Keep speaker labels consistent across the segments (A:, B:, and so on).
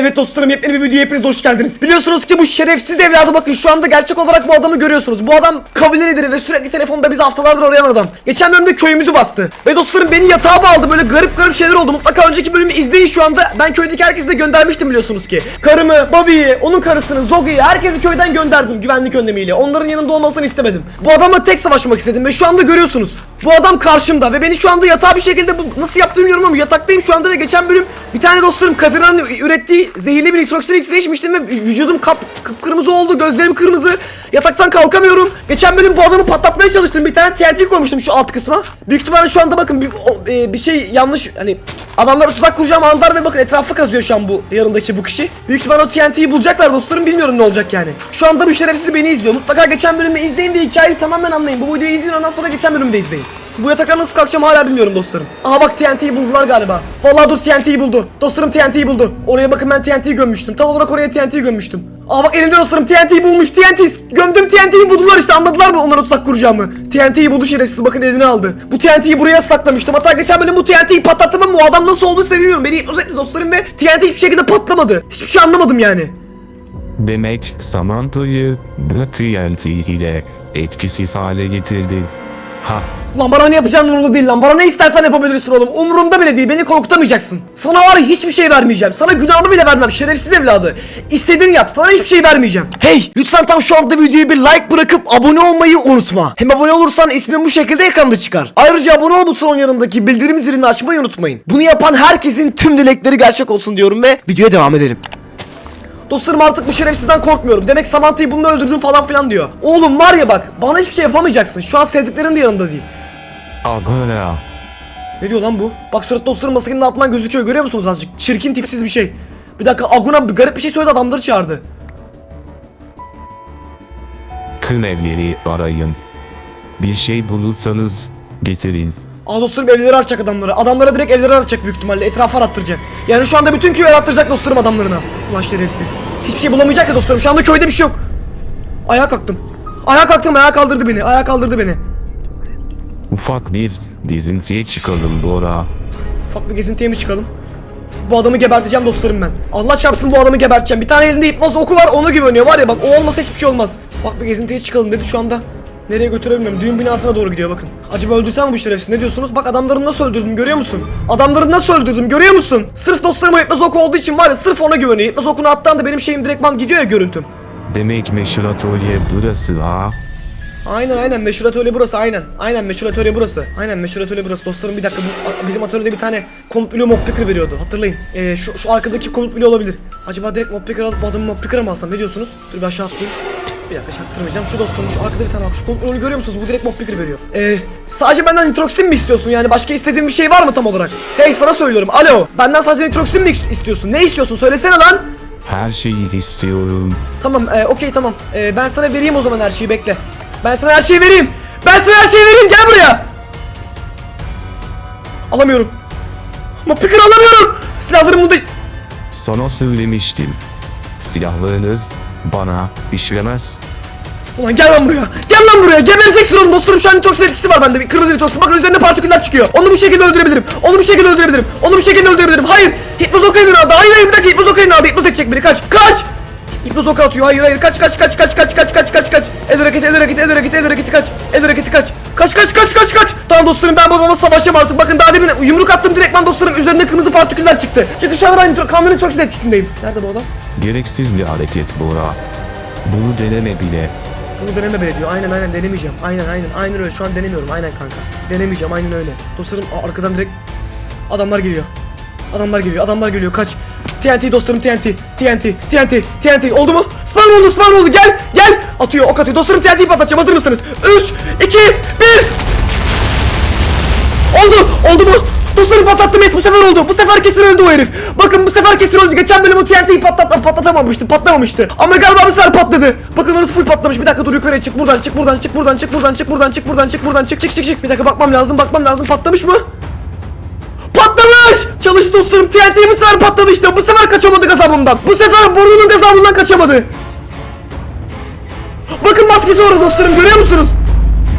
A: Evet dostlarım yepyeni bir videoya hepiniz hoş geldiniz. Biliyorsunuz ki bu şerefsiz evladı bakın şu anda gerçek olarak bu adamı görüyorsunuz. Bu adam kabile lideri ve sürekli telefonda bizi haftalardır arayan adam. Geçen bölümde köyümüzü bastı. Ve dostlarım beni yatağa bağladı böyle garip garip şeyler oldu. Mutlaka önceki bölümü izleyin şu anda. Ben köydeki herkesi de göndermiştim biliyorsunuz ki. Karımı, Bobby'yi, onun karısını, Zogi'yi herkesi köyden gönderdim güvenlik önlemiyle. Onların yanında olmasını istemedim. Bu adamla tek savaşmak istedim ve şu anda görüyorsunuz. Bu adam karşımda ve beni şu anda yatağa bir şekilde bu nasıl yaptığımı bilmiyorum ama yataktayım şu anda ve geçen bölüm bir tane dostlarım Katerina'nın ürettiği zehirli bir nitroksin iksiri içmiştim ve vü- vücudum kap kıpkırmızı oldu gözlerim kırmızı yataktan kalkamıyorum. Geçen bölüm bu adamı patlatmaya çalıştım bir tane TNT koymuştum şu alt kısma. Büyük ihtimalle şu anda bakın bir, o- e, bir şey yanlış hani adamlara tuzak kuracağım andar ve bakın etrafı kazıyor şu an bu yanındaki bu kişi. Büyük ihtimalle o TNT'yi bulacaklar dostlarım bilmiyorum ne olacak yani. Şu anda bu şerefsiz beni izliyor. Mutlaka geçen bölümü izleyin de hikayeyi tamamen anlayın. Bu videoyu izleyin ondan sonra geçen bölümü de izleyin. Bu yataktan nasıl kalkacağım hala bilmiyorum dostlarım. Aha bak TNT'yi buldular galiba. Vallahi dur TNT'yi buldu. Dostlarım TNT'yi buldu. Oraya bakın ben TNT'yi gömmüştüm. Tam olarak oraya TNT'yi gömmüştüm. Aa bak elinde dostlarım TNT'yi bulmuş. TNT gömdüm TNT'yi buldular işte anladılar mı onlara tuzak kuracağımı. TNT'yi buldu şerefsiz bakın eline aldı. Bu TNT'yi buraya saklamıştım. Hatta geçen bölüm bu TNT'yi patlattım ama o adam nasıl oldu bilmiyorum. Beni hipnoz dostlarım ve TNT hiçbir şekilde patlamadı. Hiçbir şey anlamadım yani.
B: Demek Samantha'yı bu TNT ile etkisiz hale getirdin. Ha,
A: Lan bana ne yapacağın umurumda değil lan. Bana ne istersen yapabilirsin oğlum. Umurumda bile değil. Beni korkutamayacaksın. Sana var hiçbir şey vermeyeceğim. Sana günahımı bile vermem. Şerefsiz evladı. İstediğini yap. Sana hiçbir şey vermeyeceğim. Hey! Lütfen tam şu anda videoya bir like bırakıp abone olmayı unutma. Hem abone olursan ismin bu şekilde ekranda çıkar. Ayrıca abone ol butonun yanındaki bildirim zilini açmayı unutmayın. Bunu yapan herkesin tüm dilekleri gerçek olsun diyorum ve videoya devam edelim. Dostlarım artık bu şerefsizden korkmuyorum. Demek Samantha'yı bununla öldürdün falan filan diyor. Oğlum var ya bak bana hiçbir şey yapamayacaksın. Şu an sevdiklerin de yanında değil.
B: Agara.
A: Ne diyor lan bu? Bak surat dostlarım masakenin altından gözüküyor görüyor musunuz azıcık? Çirkin tipsiz bir şey. Bir dakika Aguna bir garip bir şey söyledi adamları çağırdı.
B: Tüm evleri arayın. Bir şey bulursanız getirin.
A: Aa dostlarım evleri arayacak adamları. Adamlara direkt evleri arayacak büyük ihtimalle. Etrafı arattıracak. Yani şu anda bütün köyü arattıracak dostlarım adamlarına. Ulan şerefsiz. Hiçbir şey bulamayacak ya dostlarım. Şu anda köyde bir şey yok. Ayağa kalktım. Ayağa kalktım ayağa kaldırdı beni. Ayağa kaldırdı beni.
B: Ufak bir dizintiye çıkalım Bora.
A: Ufak bir gezintiye mi çıkalım? Bu adamı geberteceğim dostlarım ben. Allah çarpsın bu adamı geberteceğim. Bir tane elinde hipnoz oku var onu güveniyor var ya bak o olmasa hiçbir şey olmaz. Ufak bir gezintiye çıkalım dedi şu anda. Nereye götürebilmem. Düğün binasına doğru gidiyor bakın. Acaba öldürsem mi bu şerefsiz ne diyorsunuz? Bak adamları nasıl öldürdüm görüyor musun? Adamları nasıl öldürdüm görüyor musun? Sırf dostlarım o hipnoz oku olduğu için var ya sırf ona güveniyor. Hipnoz okunu attan da benim şeyim direktman gidiyor ya görüntüm.
B: Demek meşhur atölye burası ha?
A: Aynen aynen meşhur atölye burası aynen. Aynen meşhur atölye burası. Aynen meşhur atölye burası. Dostlarım bir dakika bu, bizim atölyede bir tane komut bloğu mob picker veriyordu. Hatırlayın. Ee, şu, şu arkadaki komut bloğu olabilir. Acaba direkt mob picker alıp bu adamı mob picker'a mı alsam ne diyorsunuz? Dur bir aşağı atlayayım. Bir dakika çaktırmayacağım. Şu dostum şu arkada bir tane bak şu bloğunu görüyor musunuz? Bu direkt mob picker veriyor. Ee, sadece benden nitroksin mi istiyorsun yani? Başka istediğin bir şey var mı tam olarak? Hey sana söylüyorum. Alo. Benden sadece nitroksin mi istiyorsun? Ne istiyorsun? Söylesene lan.
B: Her şeyi istiyorum.
A: Tamam, e, okey tamam. E, ben sana vereyim o zaman her şeyi bekle. Ben sana her şeyi vereyim. Ben sana her şeyi vereyim. Gel buraya. Alamıyorum. Ama picker alamıyorum. Silahlarım burada.
B: Sana söylemiştim. Silahlarınız bana işlemez.
A: Ulan gel lan buraya. Gel lan buraya. Gebereceksin oğlum dostlarım. Şu an nitoksin etkisi var bende. Bir kırmızı nitoksin. Bakın üzerinde partiküller çıkıyor. Onu bu şekilde öldürebilirim. Onu bu şekilde öldürebilirim. Onu bu şekilde öldürebilirim. Hayır. Hipnoz oku elini aldı. Hayır hayır bir dakika. Hipnoz oku elini aldı. Hipnoz edecek beni. Kaç. Kaç. Hipnoz oku atıyor. Hayır hayır. Kaç kaç kaç kaç kaç kaç kaç kaç kaç. El hareketi el hareketi el hareketi el hareketi kaç. El hareketi kaç. Kaç kaç kaç kaç kaç. Tamam dostlarım ben bu adama savaşacağım artık. Bakın daha demin yumruk attım direktman dostlarım. Üzerinde kırmızı partiküller çıktı. Çünkü şu an ben kanlı nitoksin etkisindeyim. Nerede bu adam?
B: Gereksiz bir hareket Bora. Bunu deneme bile.
A: Bunu deneme bile diyor. Aynen aynen denemeyeceğim. Aynen aynen aynen öyle. Şu an denemiyorum. Aynen kanka. Denemeyeceğim. Aynen öyle. Dostlarım arkadan direkt adamlar geliyor. Adamlar geliyor. Adamlar geliyor. Kaç. TNT dostlarım TNT. TNT. TNT. TNT. Oldu mu? Spawn oldu. Spawn oldu. Gel. Gel. Atıyor. Ok atıyor. Dostlarım TNT'yi patlatacağım. Hazır mısınız? 3 2 1 Oldu. Oldu mu? Dostlarım patlattım es bu sefer oldu. Bu sefer kesin öldü o herif. Bakın bu sefer kesin öldü. Geçen bölüm o TNT'yi patlat patlatamamıştı. Patlamamıştı. Ama galiba bu sefer patladı. Bakın orası full patlamış. Bir dakika dur yukarıya çık. Buradan çık. Buradan çık. Buradan çık. Buradan çık. Buradan çık. Buradan çık. Buradan çık. Çık çık çık. Bir dakika bakmam lazım. Bakmam lazım. Patlamış mı? Patlamış! Çalıştı dostlarım. TNT bu sefer patladı işte. Bu sefer kaçamadı gazabından. Bu sefer burnunun gazabından kaçamadı. Bakın maskesi orada dostlarım. Görüyor musunuz?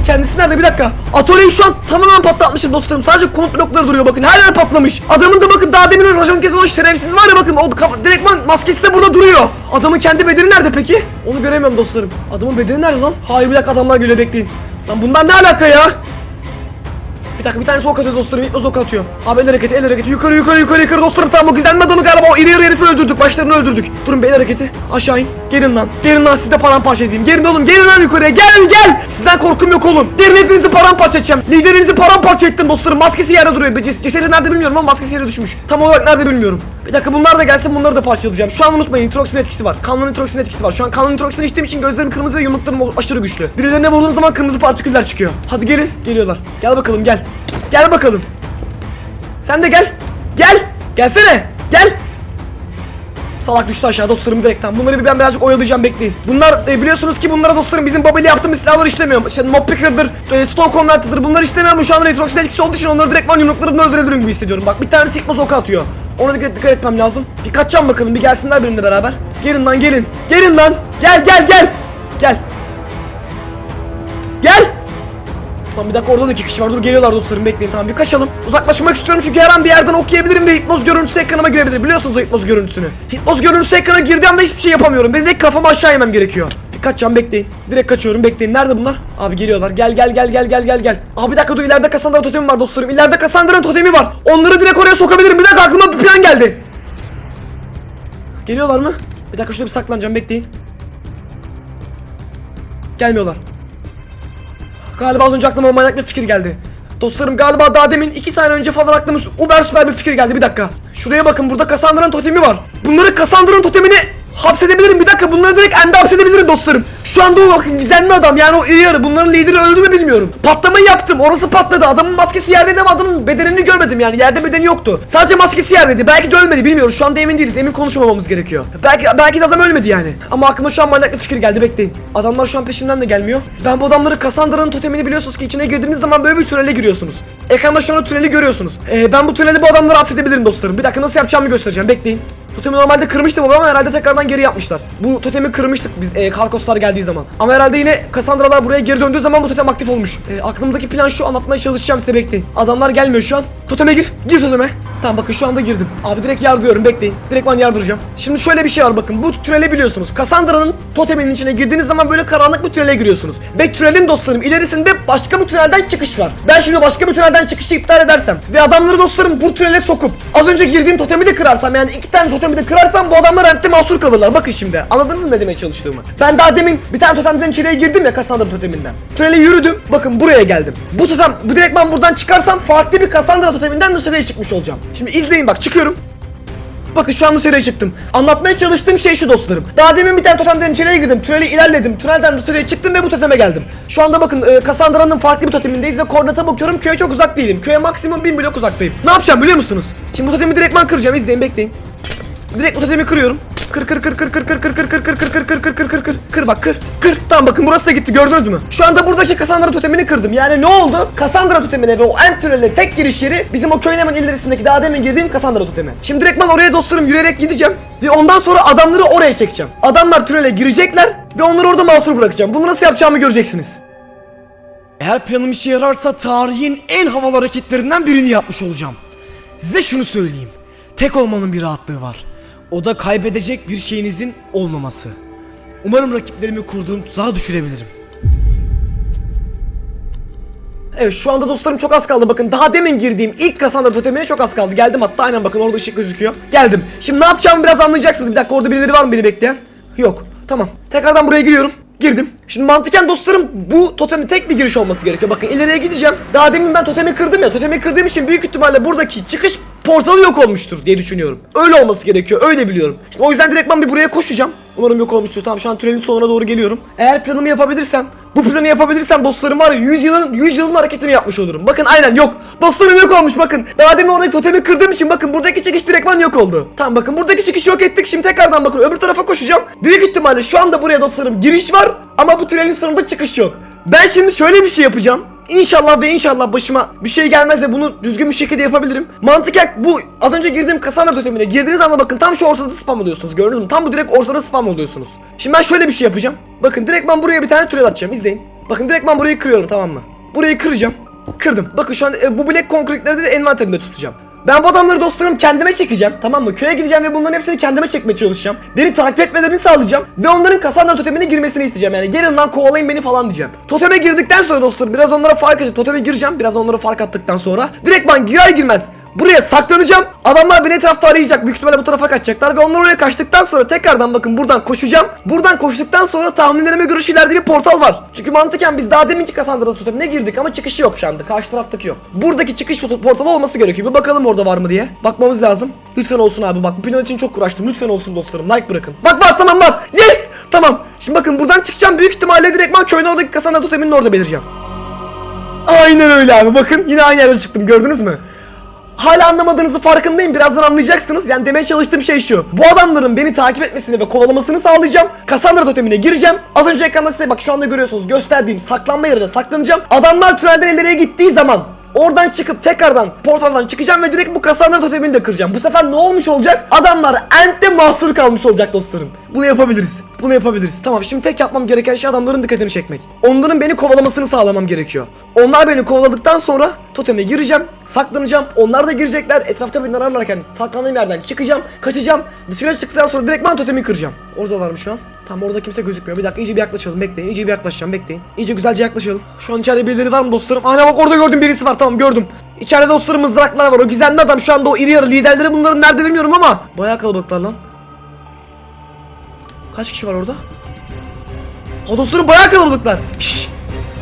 A: Kendisi nerede bir dakika. Atölyeyi şu an tamamen patlatmışım dostlarım. Sadece komut blokları duruyor bakın. Her yer patlamış. Adamın da bakın daha demin racon kesen o şerefsiz var ya bakın. O kafa, direktman maskesi de burada duruyor. Adamın kendi bedeni nerede peki? Onu göremiyorum dostlarım. Adamın bedeni nerede lan? Hayır bir dakika adamlar geliyor bekleyin. Lan bunlar ne alaka ya? Bir dakika bir tanesi ok atıyor dostlarım. Hipnoz ok atıyor. Abi el hareketi el hareketi. Yukarı yukarı yukarı yukarı dostlarım. Tamam o gizlenme adamı galiba. O iri yarı herifi öldürdük. Başlarını öldürdük. Durun bir el hareketi. Aşağı in. Gelin lan. Gelin lan siz de paramparça edeyim. Gelin oğlum. Gelin lan yukarıya. Gel gel. Sizden korkum yok oğlum. Gelin hepinizi paramparça edeceğim. Liderinizi paramparça ettim dostlarım. Maskesi yerde duruyor. Ces- Cesedi nerede bilmiyorum ama maskesi yere düşmüş. Tam olarak nerede bilmiyorum. Bir dakika bunlar da gelsin bunları da parçalayacağım. Şu an unutmayın nitroksin etkisi var. Kanlı nitroksin etkisi var. Şu an kanlı nitroksin içtiğim için gözlerim kırmızı ve yumruklarım aşırı güçlü. Birilerine vurduğum zaman kırmızı partiküller çıkıyor. Hadi gelin. Geliyorlar. Gel bakalım gel. Gel bakalım. Sen de gel. Gel. Gelsene. Gel. Salak düştü aşağı dostlarım direkten. Bunları bir ben birazcık oyalayacağım bekleyin. Bunlar e, biliyorsunuz ki bunlara dostlarım bizim babeli yaptığımız silahlar işlemiyor. İşte Mob Picker'dır, e, Stone Converter'dır. Bunlar işlemiyor ama şu anda Retrox'un etkisi olduğu için onları direktman yumruklarımla öldürebilirim gibi hissediyorum. Bak bir tane Sigma oku atıyor. Ona dikkat, dikkat etmem lazım. Bir kaçacağım bakalım. Bir gelsinler benimle beraber. Gelin lan gelin. Gelin lan. Gel gel. Gel. Gel. Tamam bir dakika orada da iki kişi var. Dur geliyorlar dostlarım bekleyin tamam bir kaçalım. Uzaklaşmak istiyorum çünkü her an bir yerden okuyabilirim ve hipnoz görüntüsü ekranıma girebilir. Biliyorsunuz o hipnoz görüntüsünü. Hipnoz görüntüsü ekrana girdiği anda hiçbir şey yapamıyorum. Ben direkt kafamı aşağı yemem gerekiyor. Bir kaçacağım bekleyin. Direkt kaçıyorum bekleyin. Nerede bunlar? Abi geliyorlar. Gel gel gel gel gel gel gel. Abi bir dakika dur ileride Cassandra totemi var dostlarım. İleride Cassandra totemi var. Onları direkt oraya sokabilirim. Bir dakika aklıma bir plan geldi. Geliyorlar mı? Bir dakika şurada bir saklanacağım bekleyin. Gelmiyorlar. Galiba az önce aklıma manyak bir fikir geldi. Dostlarım galiba daha demin 2 saniye önce falan aklıma uber süper bir fikir geldi bir dakika. Şuraya bakın burada Cassandra'nın totemi var. Bunları Cassandra'nın totemini hapsedebilirim bir dakika bunları direkt ende hapsedebilirim dostlarım. Şu anda o bakın gizemli adam yani o iri yarı bunların lideri öldü mü bilmiyorum. Patlamayı yaptım orası patladı adamın maskesi yerdeydi ama adamın bedenini görmedim yani yerde bedeni yoktu. Sadece maskesi yerdeydi belki de ölmedi bilmiyoruz şu anda emin değiliz emin konuşmamamız gerekiyor. Belki belki de adam ölmedi yani. Ama aklıma şu an manyak bir fikir geldi bekleyin. Adamlar şu an peşimden de gelmiyor. Ben bu adamları Cassandra'nın totemini biliyorsunuz ki içine girdiğiniz zaman böyle bir tünele giriyorsunuz. Ekranda şu anda tüneli görüyorsunuz. Ee, ben bu tünelde bu adamları hapsedebilirim dostlarım. Bir dakika nasıl yapacağımı göstereceğim bekleyin. Totemi normalde kırmıştım ama herhalde tekrardan geri yapmışlar. Bu totemi kırmıştık biz e, Karkoslar geldiği zaman. Ama herhalde yine Kassandralar buraya geri döndüğü zaman bu totem aktif olmuş. E, aklımdaki plan şu anlatmaya çalışacağım size bekleyin. Adamlar gelmiyor şu an. Toteme gir. Gir toteme. Tamam bakın şu anda girdim. Abi direkt yardırıyorum bekleyin. Direkt ben yardıracağım. Şimdi şöyle bir şey var bakın. Bu tüneli biliyorsunuz. Kassandra'nın toteminin içine girdiğiniz zaman böyle karanlık bir tünele giriyorsunuz. Ve tünelin dostlarım ilerisinde başka bir tünelden çıkış var. Ben şimdi başka bir tünelden çıkışı iptal edersem ve adamları dostlarım bu tünele sokup az önce girdiğim totemi de kırarsam yani iki tane totemi de kırarsam bu adamlar renkte mahsur kalırlar. Bakın şimdi anladınız mı ne demeye çalıştığımı? Ben daha demin bir tane totemden içeriye girdim ya Cassandra toteminden. Tünele yürüdüm. Bakın buraya geldim. Bu totem bu direkt ben buradan çıkarsam farklı bir Cassandra toteminden dışarıya çıkmış olacağım. Şimdi izleyin bak çıkıyorum. Bakın şu an dışarıya çıktım. Anlatmaya çalıştığım şey şu dostlarım. Daha demin bir tane totemden içeriye girdim. Tüneli ilerledim. Tünelden dışarıya çıktım ve bu toteme geldim. Şu anda bakın e, Cassandra'nın farklı bir totemindeyiz ve koordinata bakıyorum. Köye çok uzak değilim. Köye maksimum 1000 blok uzaktayım. Ne yapacağım biliyor musunuz? Şimdi bu totemi direktman kıracağım. İzleyin bekleyin. Direkt bu totemi kırıyorum. Kır kır kır kır kır kır kır kır kır kır kır kır kır kır kır kır kır kır bak kır kır tamam bakın burası da gitti gördünüz mü? Şu anda buradaki Cassandra totemini kırdım yani ne oldu? Cassandra totemine ve o end tüneline tek giriş yeri bizim o köyün hemen ilerisindeki daha demin girdiğim Cassandra totemi. Şimdi direkt ben oraya dostlarım yürüyerek gideceğim ve ondan sonra adamları oraya çekeceğim. Adamlar tünele girecekler ve onları orada mahsur bırakacağım. Bunu nasıl yapacağımı göreceksiniz. Eğer planım işe yararsa tarihin en havalı hareketlerinden birini yapmış olacağım. Size şunu söyleyeyim. Tek olmanın bir rahatlığı var. O da kaybedecek bir şeyinizin olmaması. Umarım rakiplerimi kurduğum tuzağa düşürebilirim. Evet şu anda dostlarım çok az kaldı. Bakın daha demin girdiğim ilk Cassandra totemine çok az kaldı. Geldim hatta aynen bakın orada ışık gözüküyor. Geldim. Şimdi ne yapacağımı biraz anlayacaksınız. Bir dakika orada birileri var mı beni bekleyen? Yok. Tamam. Tekrardan buraya giriyorum. Girdim. Şimdi mantıken dostlarım bu totemin tek bir giriş olması gerekiyor. Bakın ileriye gideceğim. Daha demin ben totemi kırdım ya. Totemi kırdığım için büyük ihtimalle buradaki çıkış portalı yok olmuştur diye düşünüyorum öyle olması gerekiyor öyle biliyorum şimdi o yüzden direkt ben bir buraya koşacağım Umarım yok olmuştur. Tamam şu an tünelin sonuna doğru geliyorum. Eğer planımı yapabilirsem, bu planı yapabilirsem dostlarım var ya 100 yılın 100 yılın hareketini yapmış olurum. Bakın aynen yok. Dostlarım yok olmuş bakın. Daha demin oradaki totemi kırdığım için bakın buradaki çıkış direktman yok oldu. Tamam bakın buradaki çıkışı yok ettik. Şimdi tekrardan bakın öbür tarafa koşacağım. Büyük ihtimalle şu anda buraya dostlarım giriş var ama bu tünelin sonunda çıkış yok. Ben şimdi şöyle bir şey yapacağım. İnşallah ve inşallah başıma bir şey gelmez de bunu düzgün bir şekilde yapabilirim. Mantıken bu az önce girdiğim Cassandra totemine girdiğiniz anda bakın tam şu ortada spam oluyorsunuz. Gördünüz mü? Tam bu direkt ortada spam oluyorsunuz. Şimdi ben şöyle bir şey yapacağım. Bakın direkt ben buraya bir tane türel atacağım. İzleyin. Bakın direkt ben burayı kırıyorum tamam mı? Burayı kıracağım. Kırdım. Bakın şu an e, bu black concrete'leri de envanterimde tutacağım. Ben bu adamları dostlarım kendime çekeceğim tamam mı? Köye gideceğim ve bunların hepsini kendime çekmeye çalışacağım. Beni takip etmelerini sağlayacağım ve onların Cassandra totemine girmesini isteyeceğim. Yani gelin lan kovalayın beni falan diyeceğim. Toteme girdikten sonra dostlarım biraz onlara fark atacağım. Toteme gireceğim biraz onlara fark attıktan sonra direkt ben girer girmez Buraya saklanacağım. Adamlar beni etrafta arayacak. Büyük ihtimalle bu tarafa kaçacaklar ve onlar oraya kaçtıktan sonra tekrardan bakın buradan koşacağım. Buradan koştuktan sonra tahminlerime göre şu ileride bir portal var. Çünkü mantıken biz daha deminki Cassandra totemine girdik ama çıkışı yok şu anda. Karşı taraftaki yok. Buradaki çıkış port- portalı olması gerekiyor. Bir bakalım orada var mı diye. Bakmamız lazım. Lütfen olsun abi bak bu plan için çok uğraştım. Lütfen olsun dostlarım. Like bırakın. Bak var tamam var. Yes! Tamam. Şimdi bakın buradan çıkacağım. Büyük ihtimalle direktman köyün oradaki Cassandra toteminin orada belireceğim. Aynen öyle abi. Bakın yine aynı yere çıktım. Gördünüz mü? Hala anlamadığınızı farkındayım. Birazdan anlayacaksınız. Yani demeye çalıştığım şey şu. Bu adamların beni takip etmesini ve kovalamasını sağlayacağım. Cassandra totemine gireceğim. Az önce ekranda size bak şu anda görüyorsunuz gösterdiğim saklanma yerine saklanacağım. Adamlar tünelden ileriye gittiği zaman Oradan çıkıp tekrardan portaldan çıkacağım ve direkt bu Cassandra totemini de kıracağım. Bu sefer ne olmuş olacak? Adamlar Ent'te mahsur kalmış olacak dostlarım. Bunu yapabiliriz. Bunu yapabiliriz. Tamam şimdi tek yapmam gereken şey adamların dikkatini çekmek. Onların beni kovalamasını sağlamam gerekiyor. Onlar beni kovaladıktan sonra toteme gireceğim. Saklanacağım. Onlar da girecekler. Etrafta beni ararlarken saklandığım yerden çıkacağım. Kaçacağım. Dışarı çıktıktan sonra direktman totemi kıracağım. Oradalar mı şu an? Tam orada kimse gözükmüyor. Bir dakika iyice bir yaklaşalım. Bekleyin. İyice bir yaklaşacağım. Bekleyin. İyice güzelce yaklaşalım. Şu an içeride birileri var mı dostlarım? Ana bak orada gördüm birisi var. Tamam gördüm. İçeride dostlarım mızraklar var. O gizemli adam şu anda o iri yarı liderleri bunların nerede bilmiyorum ama. Bayağı kalabalıklar lan. Kaç kişi var orada? O dostlarım bayağı kalabalıklar. Şşş!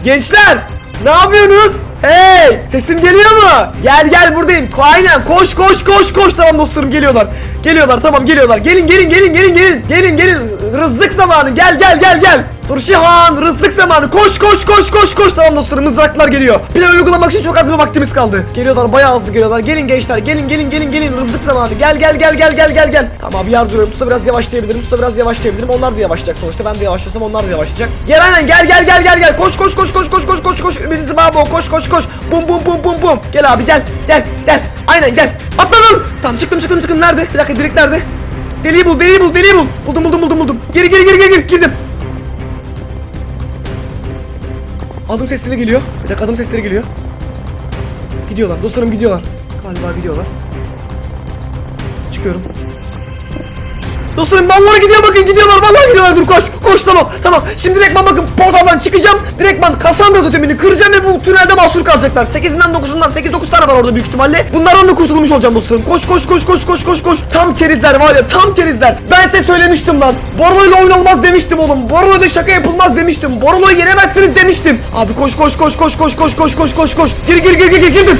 A: Gençler! Ne yapıyorsunuz? Hey! Sesim geliyor mu? Gel gel buradayım. Aynen koş koş koş koş. Tamam dostlarım geliyorlar. Geliyorlar tamam geliyorlar. Gelin gelin gelin gelin gelin. Gelin gelin. Rızık zamanı. Gel gel gel gel. Turşihan rızık zamanı. Koş koş koş koş koş. Tamam dostlarım mızraklar geliyor. Plan uygulamak için çok az bir vaktimiz kaldı. Geliyorlar bayağı hızlı geliyorlar. Gelin gençler. Gelin gelin gelin gelin. Rızık zamanı. Gel gel gel gel gel gel gel. Tamam abi yardırıyorum. Usta biraz yavaşlayabilirim. Usta biraz yavaşlayabilirim. Onlar da yavaşlayacak sonuçta. Ben de yavaşlıyorsam onlar da yavaşlayacak. Gel aynen gel gel gel gel gel. Koş koş koş koş koş koş koş koş. Ümit Babo koş koş koş. Bum bum bum bum bum. Gel abi gel gel gel. Aynen gel. Atladım. Tamam çıktım çıktım çıktım. Nerede? Bir dakika direkt nerede? Deliği bul deliği bul deliği bul. Buldum buldum buldum buldum. Geri geri geri geri geri. girdim. Adım sesleri geliyor. Bir dakika adım sesleri geliyor. Gidiyorlar dostlarım gidiyorlar. Galiba gidiyorlar. Çıkıyorum. Dostlarım mallara gidiyor bakın gidiyorlar vallahi gidiyorlar dur koş koş tamam tamam şimdi direktman bakın portaldan çıkacağım direktman Cassandra totemini kıracağım ve bu tünelde mahsur kalacaklar 8'inden 9'undan 8-9 tane var orada büyük ihtimalle bunlardan da kurtulmuş olacağım dostlarım koş koş koş koş koş koş koş tam kerizler var ya tam kerizler ben size söylemiştim lan Borolo'yla oyun olmaz demiştim oğlum Borolo'yla şaka yapılmaz demiştim Borolo'yu yenemezsiniz demiştim abi koş koş koş koş koş koş koş koş koş koş gir gir gir gir gir girdim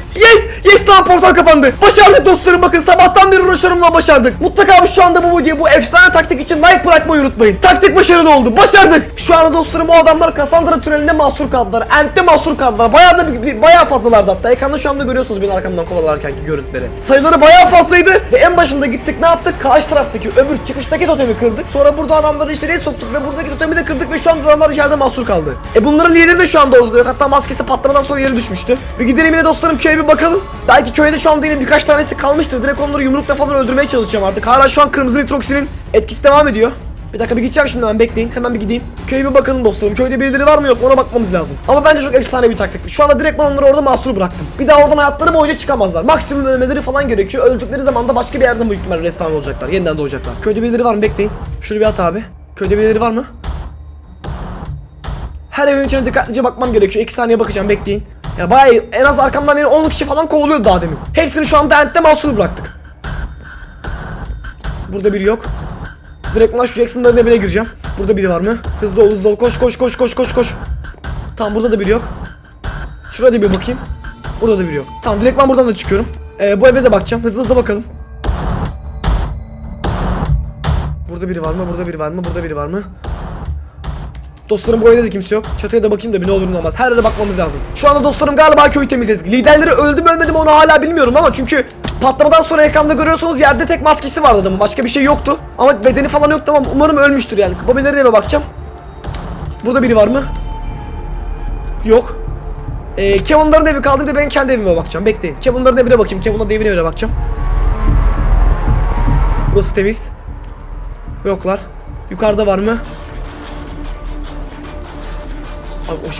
A: Yes! Yes tamam portal kapandı. Başardık dostlarım bakın sabahtan beri uğraşlarımla başardık. Mutlaka şu anda bu videoyu bu efsane taktik için like bırakmayı unutmayın. Taktik başarılı oldu. Başardık. Şu anda dostlarım o adamlar Cassandra tünelinde mahsur kaldılar. Ent'te mahsur kaldılar. Bayağı da bayağı fazlalardı hatta. Ekranda şu anda görüyorsunuz beni arkamdan kovalarkenki görüntüleri. Sayıları bayağı fazlaydı ve en başında gittik ne yaptık? Karşı taraftaki öbür çıkıştaki totemi kırdık. Sonra burada adamları içeriye soktuk ve buradaki totemi de kırdık ve şu anda adamlar içeride mahsur kaldı. E bunların lideri de şu anda ortada yok. Hatta maskesi patlamadan sonra yere düşmüştü. Bir gidelim yine dostlarım köye bir bakalım. Belki köyde şu anda yine birkaç tanesi kalmıştır. Direkt onları yumrukla falan öldürmeye çalışacağım artık. Hala şu an kırmızı nitroksinin etkisi devam ediyor. Bir dakika bir gideceğim şimdi ben bekleyin. Hemen bir gideyim. Köye bir bakalım dostlarım. Köyde birileri var mı yok mu ona bakmamız lazım. Ama bence çok efsane bir taktik. Şu anda direkt ben onları orada mahsur bıraktım. Bir daha oradan hayatları boyunca çıkamazlar. Maksimum ölmeleri falan gerekiyor. Öldükleri zaman da başka bir yerden büyük ihtimalle respawn olacaklar. Yeniden doğacaklar. Köyde birileri var mı bekleyin. Şunu bir at abi. Köyde birileri var mı? Her evin içine dikkatlice bakmam gerekiyor. 2 saniye bakacağım bekleyin. Ya bayağı en az arkamdan beni 10 kişi falan kovalıyordu daha demin. Hepsini şu anda Ent'te mahsur bıraktık. Burada biri yok. Direkt lan şu Jackson'ların evine gireceğim. Burada biri var mı? Hızlı ol hızlı ol. Koş koş koş koş koş koş. Tamam burada da biri yok. Şurada bir bakayım. Burada da biri yok. Tamam direkt ben buradan da çıkıyorum. Ee, bu eve de bakacağım. Hızlı hızlı bakalım. Burada biri var mı? Burada biri var mı? Burada biri var mı? Dostlarım bu evde de kimse yok. Çatıya da bakayım da bir ne olur ne olmaz. Her yere bakmamız lazım. Şu anda dostlarım galiba köyü temizledik. Liderleri öldü mü ölmedi mi onu hala bilmiyorum ama çünkü Patlamadan sonra ekranda görüyorsunuz yerde tek maskesi vardı adamın. Başka bir şey yoktu. Ama bedeni falan yoktu ama umarım ölmüştür yani. Babilerin eve bakacağım. Burada biri var mı? Yok. Ee, Kevin'ların evi kaldı bir ben kendi evime bakacağım. Bekleyin. Kevin'ların evine bakayım. Kevin'ların evine evine bakacağım. Burası temiz. Yoklar. Yukarıda var mı?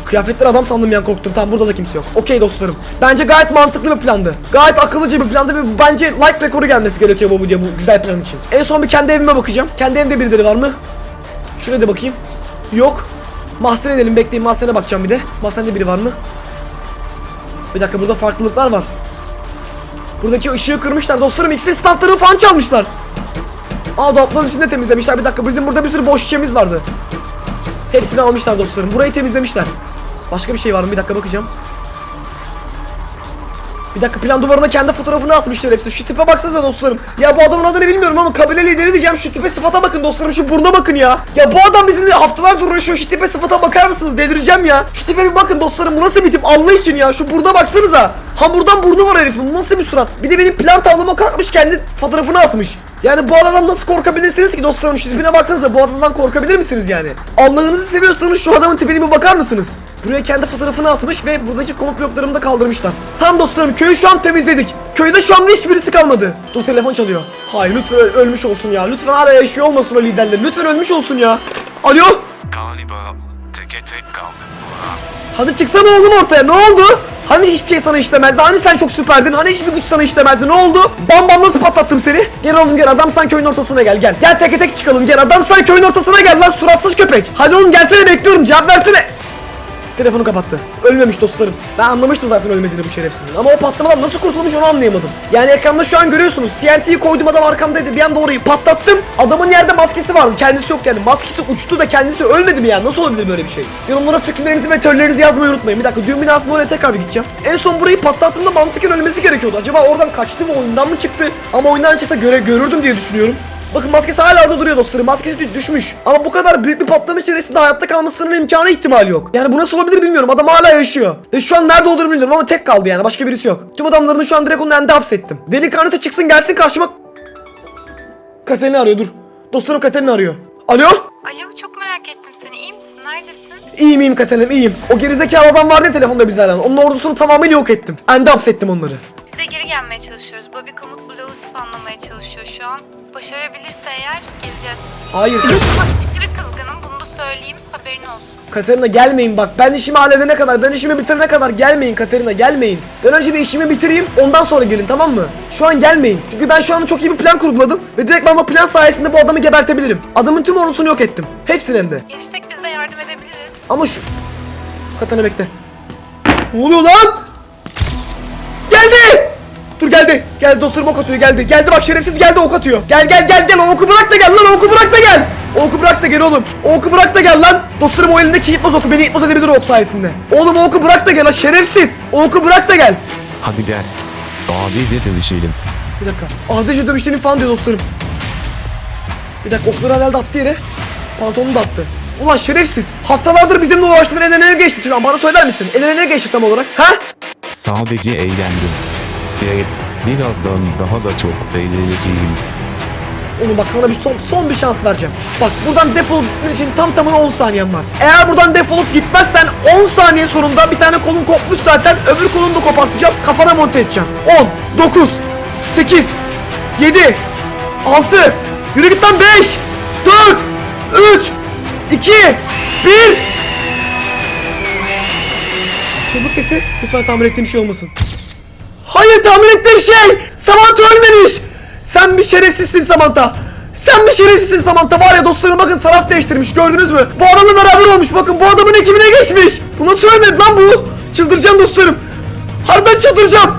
A: Kıyafetler adam sandım yani korktum. Tamam burada da kimse yok. Okey dostlarım. Bence gayet mantıklı bir plandı. Gayet akıllıca bir plandı ve bence like rekoru gelmesi gerekiyor bu video bu güzel plan için. En son bir kendi evime bakacağım. Kendi evimde birileri var mı? Şuraya da bakayım. Yok. Mahzene edelim bekleyin mahzene bakacağım bir de. Mahzende biri var mı? Bir dakika burada farklılıklar var. Buradaki ışığı kırmışlar dostlarım. X'in standlarını falan çalmışlar. Aa dolapların içinde temizlemişler. Bir dakika bizim burada bir sürü boş şişemiz vardı. Hepsini almışlar dostlarım. Burayı temizlemişler. Başka bir şey var mı? Bir dakika bakacağım. Bir dakika plan duvarına kendi fotoğrafını asmışlar hepsi. Şu tipe baksanıza dostlarım. Ya bu adamın adını bilmiyorum ama kabile lideri diyeceğim. Şu tipe sıfata bakın dostlarım. Şu buruna bakın ya. Ya bu adam bizimle haftalardır uğraşıyor. Şu tipe sıfata bakar mısınız? Delireceğim ya. Şu tipe bir bakın dostlarım. Bu nasıl bir tip? Allah için ya. Şu buruna baksanıza. Hamurdan burnu var herifin. Nasıl bir surat? Bir de benim plan tabloma kalkmış kendi fotoğrafını asmış. Yani bu adamdan nasıl korkabilirsiniz ki dostlarım? Şu tipine baksanıza. Bu adamdan korkabilir misiniz yani? Allah'ınızı seviyorsanız şu adamın tipine bir bakar mısınız? Buraya kendi fotoğrafını asmış ve buradaki komut bloklarımı da kaldırmışlar. Tam dostlarım köyü şu an temizledik. Köyde şu anda hiçbirisi kalmadı. Dur telefon çalıyor. Hayır lütfen öl- ölmüş olsun ya. Lütfen hala yaşıyor olmasın o liderler. Lütfen ölmüş olsun ya. Alo?
B: Galiba teke tek kaldık Bora.
A: Hadi çıksana oğlum ortaya ne oldu? Hani hiçbir şey sana işlemezdi? Hani sen çok süperdin? Hani hiçbir güç sana işlemezdi? Ne oldu? Bam bam nasıl patlattım seni? Gel oğlum gel adam sen köyün ortasına gel gel. Gel teke tek çıkalım gel adam sen köyün ortasına gel lan suratsız köpek. Hadi oğlum gelsene bekliyorum cevap versene. Telefonu kapattı. Ölmemiş dostlarım. Ben anlamıştım zaten ölmediğini bu şerefsizin. Ama o patlamadan nasıl kurtulmuş onu anlayamadım. Yani ekranda şu an görüyorsunuz. TNT'yi koydum adam arkamdaydı. Bir anda orayı patlattım. Adamın yerde maskesi vardı. Kendisi yok yani. Maskesi uçtu da kendisi ölmedi mi ya? Nasıl olabilir böyle bir şey? Yorumlara fikirlerinizi ve teorilerinizi yazmayı unutmayın. Bir dakika düğün binasının oraya tekrar bir gideceğim. En son burayı patlattığımda mantıken ölmesi gerekiyordu. Acaba oradan kaçtı mı oyundan mı çıktı? Ama oyundan çıksa göre görürdüm diye düşünüyorum. Bakın maskesi hala orada duruyor dostlarım. Maskesi dü- düşmüş. Ama bu kadar büyük bir patlama içerisinde hayatta kalmasının imkanı ihtimali yok. Yani bu nasıl olabilir bilmiyorum. Adam hala yaşıyor. Ve şu an nerede olduğunu bilmiyorum ama tek kaldı yani. Başka birisi yok. Tüm adamlarını şu an direkt onun elinde hapsettim. Deli karnıta çıksın gelsin karşıma. Katerina arıyor dur. Dostlarım Katerina arıyor. Alo?
C: Alo çok merak ettim seni. İyi misin? Neredesin?
A: İyiyim iyiyim Katerina iyiyim. O gerizekalı adam vardı ya telefonda bizlerden. Onun ordusunu tamamıyla yok ettim. Ende hapsettim onları.
C: Biz de geri gelmeye çalışıyoruz. Bobby komut bloğu spamlamaya çalışıyor şu an. Başarabilirse eğer geleceğiz.
A: Hayır.
C: Ama aşırı kızgınım bunu da söyleyeyim. Haberin olsun.
A: Katerina gelmeyin bak. Ben işimi halledene kadar, ben işimi bitirene kadar gelmeyin Katerina gelmeyin. Ben önce bir işimi bitireyim ondan sonra gelin tamam mı? Şu an gelmeyin. Çünkü ben şu an çok iyi bir plan kurguladım ve direkt ben bu plan sayesinde bu adamı gebertebilirim. Adamın tüm ordusunu yok ettim. Hepsini hem de.
C: Gelirsek biz de yardım edebiliriz.
A: Ama şu... Katerina bekle. Ne oluyor lan? Dur geldi. Geldi dostlarım ok atıyor geldi. Geldi bak şerefsiz geldi ok atıyor. Gel gel gel gel o oku bırak da gel lan o oku bırak da gel. O oku bırak da gel oğlum. O oku bırak da gel lan. Dostlarım o elindeki hipnoz oku beni hipnoz edebilir ok sayesinde. Oğlum o oku bırak da gel ha şerefsiz. O oku bırak da gel.
B: Hadi gel. Adice dövüşelim.
A: Bir dakika. Adece dövüştüğünü falan diyor dostlarım. Bir dakika okları herhalde attı yere. Pantolonu da attı. Ulan şerefsiz. Haftalardır bizimle uğraştığın eline ne geçti şu an bana söyler misin? Eline ne geçti tam olarak? Ha?
B: Sadece eğlendim. Ve birazdan daha da çok eğleneceğim.
A: Oğlum bak sana bir son, son bir şans vereceğim. Bak buradan defolup gitmen için tam tamına 10 saniyen var. Eğer buradan defolup gitmezsen 10 saniye sonunda bir tane kolun kopmuş zaten öbür kolunu da kopartacağım kafana monte edeceğim. 10, 9, 8, 7, 6, yürü git lan 5, 4, 3, 2, 1. Çığlık sesi lütfen tamir ettiğim şey olmasın. Hayır tahmin ettiğim şey Samantha ölmemiş. Sen bir şerefsizsin Samantha. Sen bir şerefsizsin Samantha. Var ya dostlarım bakın taraf değiştirmiş gördünüz mü? Bu adamla beraber olmuş bakın. Bu adamın ekibine geçmiş. Bu nasıl ölmedi lan bu? Çıldıracağım dostlarım. Harbiden çıldıracağım.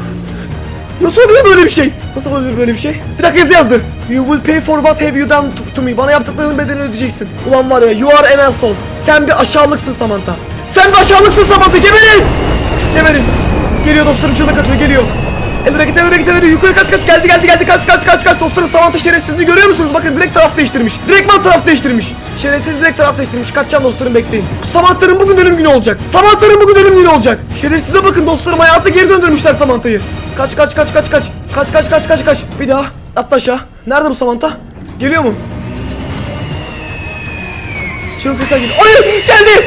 A: Nasıl olabilir böyle bir şey? Nasıl olabilir böyle bir şey? Bir dakika yazı yazdı. You will pay for what have you done to, me. Bana yaptıklarının bedelini ödeyeceksin. Ulan var ya you are an asshole. Sen bir aşağılıksın Samantha. Sen bir aşağılıksın Samantha geberin! Geberin. Geliyor dostlarım çığlık atıyor geliyor El hareket el hareket el hareket. Yukarı kaç kaç geldi geldi geldi kaç kaç kaç kaç. Dostlarım Samantha şerefsizliğini görüyor musunuz? Bakın direkt taraf değiştirmiş. Direktman taraf değiştirmiş. Şerefsiz direkt taraf değiştirmiş. Kaçacağım dostlarım bekleyin. Samantha'nın bugün ölüm günü olacak. Samantha'nın bugün ölüm günü olacak. Şerefsize bakın dostlarım hayatı geri döndürmüşler Samantha'yı. Kaç kaç kaç kaç kaç. Kaç kaç kaç kaç kaç. Bir daha atla aşağı. Nerede bu Samantha? Geliyor mu? Çığın sesler geliyor. Hayır geldi.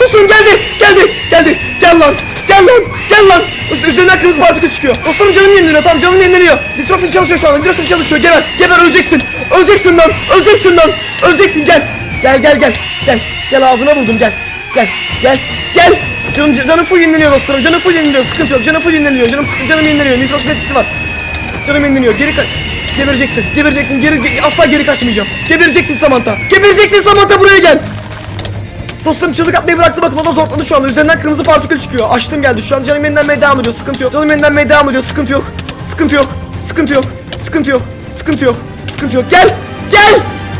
A: Dostlarım geldi geldi geldi. Gel lan gel lan gel lan. Üst, üzerinden kırmızı partikül çıkıyor. Dostlarım canım yenileniyor tamam canım yenileniyor. Nitroxin çalışıyor şu anda nitroxin çalışıyor. Geber geber öleceksin. Öleceksin lan öleceksin lan. Öleceksin gel. Gel gel gel gel. Gel ağzına vurdum gel. Gel gel gel. Canım, canım full yenileniyor dostlarım. Canım full yenileniyor. Sıkıntı yok. Canım full yenileniyor. Canım sıkı canım yenileniyor. Nitroxin etkisi var. Canım yenileniyor. Geri ka- Gebereceksin. Gebereceksin. Geri ge- asla geri kaçmayacağım. Gebereceksin Samantha. Gebereceksin Samantha buraya gel. Dostlarım çığlık atmayı bıraktı bakın o da zorladı şu anda. Üzerinden kırmızı partikül çıkıyor. Açtım geldi. Şu an canım yenilenmeye devam ediyor. Sıkıntı yok. Canım yenilenmeye devam ediyor. Sıkıntı yok. Sıkıntı yok. Sıkıntı yok. Sıkıntı yok. Sıkıntı yok. Sıkıntı yok. Gel! Gel!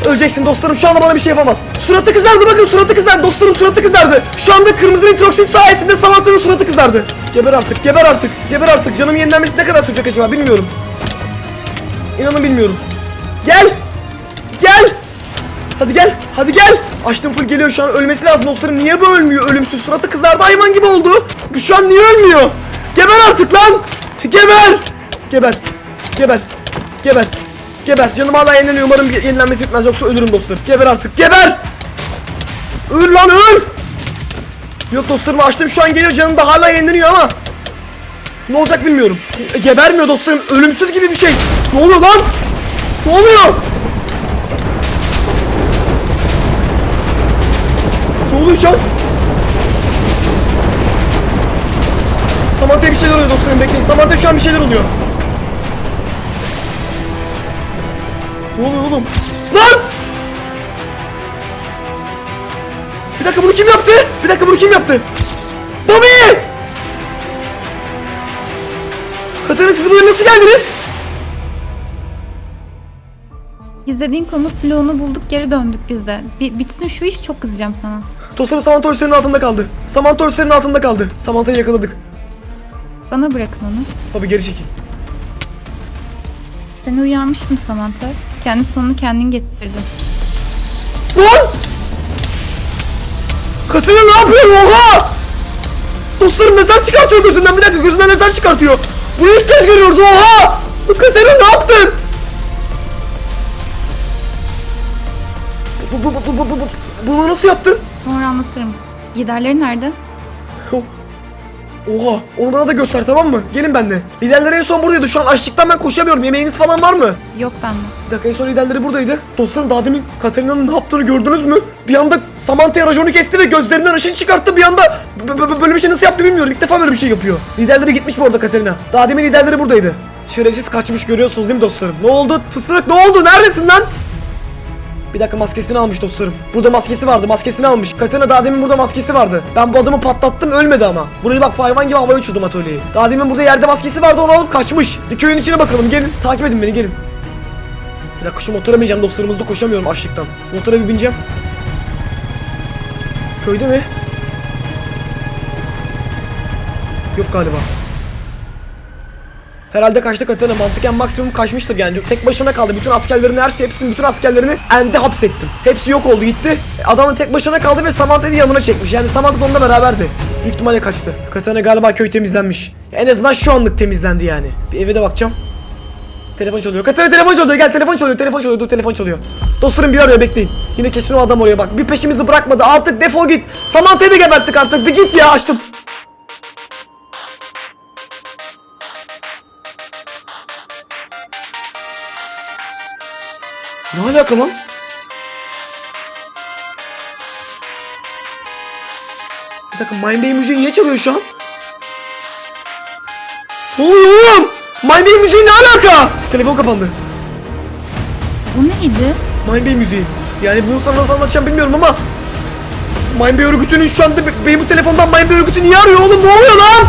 A: Öleceksin dostlarım. Şu anda bana bir şey yapamaz. Suratı kızardı bakın suratı kızardı. Dostlarım suratı kızardı. Şu anda kırmızı nitroksit sayesinde Samantha'nın suratı kızardı. Geber artık geber artık geber artık. Canım yenilenmesi ne kadar tutacak acaba bilmiyorum. İnanın bilmiyorum. Gel! Gel Hadi gel, hadi gel. Açtım full geliyor şu an ölmesi lazım dostlarım. Niye bu ölmüyor? Ölümsüz suratı kızardı hayvan gibi oldu. Bu Şu an niye ölmüyor? Geber artık lan. Geber. Geber. Geber. Geber. Geber. Canım hala yenileniyor. Umarım yenilenmesi bitmez yoksa ölürüm dostlarım. Geber artık. Geber. Öl lan öl. Yok dostlarım açtım şu an geliyor canım da hala yenileniyor ama. Ne olacak bilmiyorum. E, Gebermiyor dostlarım. Ölümsüz gibi bir şey. Ne oluyor lan? Ne oluyor? Ne oluyor şu an? Samantha'ya bir şeyler oluyor dostlarım bekleyin. Samantha şu an bir şeyler oluyor. Ne oluyor oğlum? Lan! Bir dakika bunu kim yaptı? Bir dakika bunu kim yaptı? Bobby! Katarina siz buraya nasıl geldiniz?
D: İzlediğin komut bloğunu bulduk geri döndük biz de. Bi- bitsin şu iş çok kızacağım sana.
A: Dostlarım Samantha ölçülerinin altında kaldı. Samantha ölçülerinin altında kaldı. Samantha'yı yakaladık.
D: Bana bırakın onu.
A: Bobby geri çekil.
D: Seni uyarmıştım Samantha. Kendi sonunu kendin getirdin.
A: Lan! Katerina ne yapıyor? Oha! Dostlarım mezar çıkartıyor gözünden. Bir dakika gözünden mezar çıkartıyor. Bunu ilk kez görüyoruz. Oha! Katerina ne yaptın? Bu, bu, bu, bu, bu, bu, bu- bunu nasıl yaptın?
D: Sonra anlatırım. Giderleri nerede?
A: Oh. Oha! Onu bana da göster tamam mı? Gelin benimle. Liderler en son buradaydı. Şu an açlıktan ben koşamıyorum. Yemeğiniz falan var mı?
D: Yok bende.
A: Bir dakika en son liderleri buradaydı. Dostlarım daha demin Katarina'nın ne yaptığını gördünüz mü? Bir anda Samantha'ya raconu kesti ve gözlerinden ışın çıkarttı. Bir anda böyle bir şey nasıl yaptı bilmiyorum. İlk defa böyle bir şey yapıyor. Liderleri gitmiş bu arada Katarina. Daha demin liderleri buradaydı. Şerefsiz kaçmış görüyorsunuz değil mi dostlarım? Ne oldu? Fısırık ne oldu? Neredesin lan? Bir dakika maskesini almış dostlarım. Burada maskesi vardı maskesini almış. Katerina daha demin burada maskesi vardı. Ben bu adamı patlattım ölmedi ama. Burayı bak hayvan gibi havaya uçurdum atölyeyi. Daha demin burada yerde maskesi vardı onu alıp kaçmış. Bir köyün içine bakalım gelin. Takip edin beni gelin. Bir dakika şu motora bineceğim dostlarım koşamıyorum açlıktan. Motora bir bineceğim. Köyde mi? Yok galiba. Herhalde kaçtı Katarina mantıken maksimum kaçmıştır yani tek başına kaldı bütün askerlerini her şey hepsini bütün askerlerini ende hapsettim Hepsi yok oldu gitti Adamın tek başına kaldı ve Samantha'yı yanına çekmiş yani Samantha onunla beraberdi Büyük ihtimalle kaçtı Katarina galiba köy temizlenmiş En azından şu anlık temizlendi yani Bir eve de bakacağım Telefon çalıyor. Katarina telefon çalıyor. Gel telefon çalıyor. Telefon çalıyor. Dur telefon çalıyor. Dostlarım bir arıyor bekleyin. Yine kesin o adam oraya bak. Bir peşimizi bırakmadı. Artık defol git. Samantha'yı da geberttik artık. Bir git ya açtım. Lan? Bir dakika Mind Bey müziği niye çalıyor şu an? Ne oluyor oğlum? Mind Bey müziği ne alaka? Telefon kapandı.
D: Bu neydi?
A: Mind Bey müziği. Yani bunu sana nasıl anlatacağım bilmiyorum ama Mind Bey örgütünün şu anda be- benim bu telefondan Mind Bey örgütü niye arıyor oğlum? Ne oluyor lan?